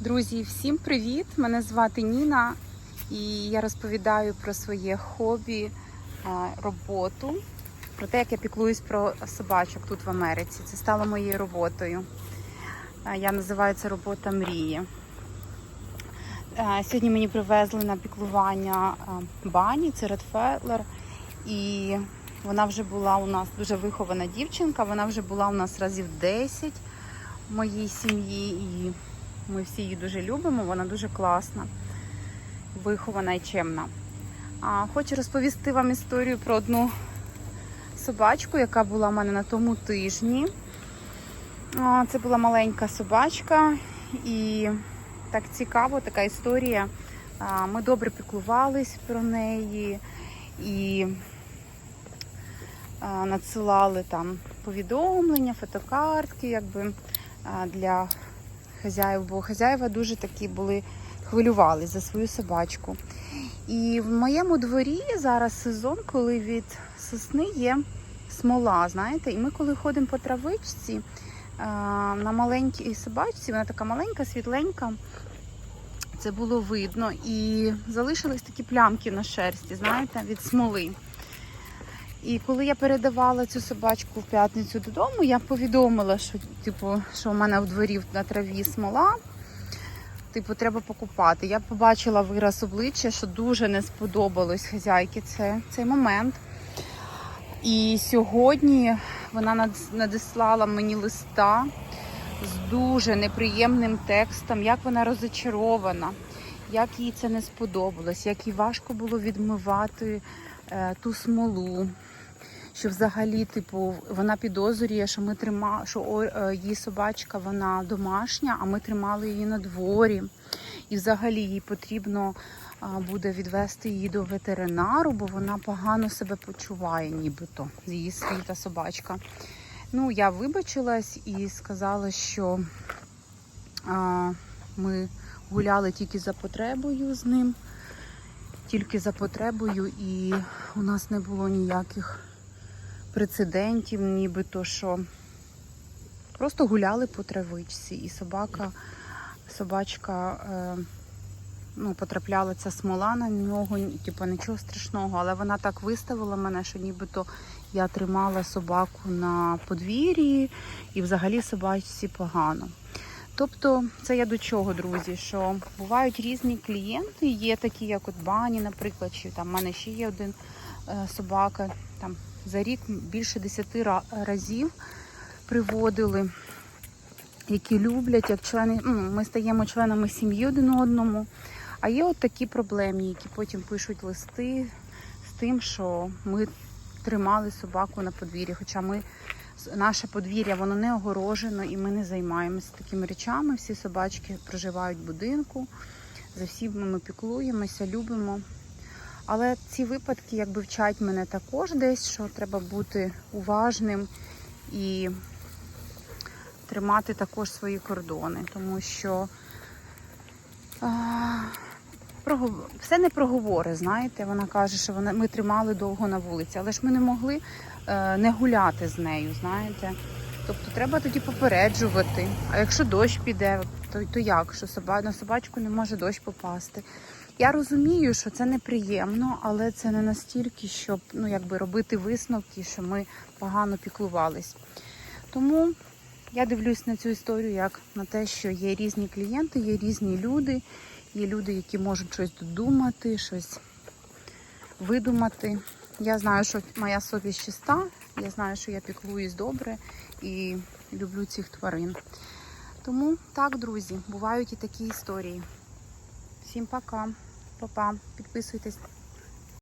Друзі, всім привіт! Мене звати Ніна і я розповідаю про своє хобі, роботу, про те, як я піклуюсь про собачок тут в Америці. Це стало моєю роботою. Я називаю це робота мрії. Сьогодні мені привезли на піклування бані, це Редфеллер. І вона вже була у нас дуже вихована дівчинка, вона вже була у нас разів 10 в моїй сім'ї. І ми всі її дуже любимо, вона дуже класна, вихована і чемна. А, хочу розповісти вам історію про одну собачку, яка була в мене на тому тижні. Це була маленька собачка, і так цікаво, така історія. Ми добре піклувались про неї і надсилали там повідомлення, фотокартки, якби для хазяїв, бо хазяїва дуже такі були, хвилювали за свою собачку. І в моєму дворі зараз сезон, коли від сосни є смола, знаєте, і ми коли ходимо по травичці на маленькій собачці, вона така маленька, світленька. Це було видно. І залишились такі плямки на шерсті, знаєте, від смоли. І коли я передавала цю собачку в п'ятницю додому, я повідомила, що типу, що у мене в дворі на траві смола. Типу, треба покупати. Я побачила вираз обличчя, що дуже не сподобалось хазяйки це, цей момент. І сьогодні вона над- надіслала мені листа з дуже неприємним текстом, як вона розочарована, як їй це не сподобалось, як їй важко було відмивати е, ту смолу. Що взагалі, типу, вона підозрює, що ми трима, що е, її собачка вона домашня, а ми тримали її на дворі. І взагалі їй потрібно буде відвести її до ветеринару, бо вона погано себе почуває, нібито її світа собачка. Ну, я вибачилась і сказала, що а, ми гуляли тільки за потребою з ним, тільки за потребою, і у нас не було ніяких прецедентів, нібито що просто гуляли по травичці, і собака, собачка. Е, Ну, потрапляла ця смола на нього, типу нічого страшного, але вона так виставила мене, що нібито я тримала собаку на подвір'ї і взагалі собачці погано. Тобто, це я до чого, друзі? Що бувають різні клієнти, є такі, як от бані, наприклад, чи там в мене ще є один е, собака. Там за рік більше 10 разів приводили, які люблять, як члени. ну, Ми стаємо членами сім'ї один одному. А є от такі проблемні, які потім пишуть листи з тим, що ми тримали собаку на подвір'ї. Хоча ми наше подвір'я воно не огорожено і ми не займаємося такими речами. Всі собачки проживають в будинку, за всіма ми піклуємося, любимо. Але ці випадки якби вчать мене також десь, що треба бути уважним і тримати також свої кордони, тому що а, прогов- все не проговори, знаєте. Вона каже, що вона, ми тримали довго на вулиці, але ж ми не могли е, не гуляти з нею, знаєте. Тобто треба тоді попереджувати. А якщо дощ піде, то, то як? Що соба, на собачку не може дощ попасти. Я розумію, що це неприємно, але це не настільки, щоб ну, якби робити висновки, що ми погано піклувались. Тому я дивлюсь на цю історію як на те, що є різні клієнти, є різні люди, є люди, які можуть щось додумати, щось видумати. Я знаю, що моя совість чиста, я знаю, що я піклуюсь добре і люблю цих тварин. Тому так, друзі, бувають і такі історії. Всім пока, Па-па. Підписуйтесь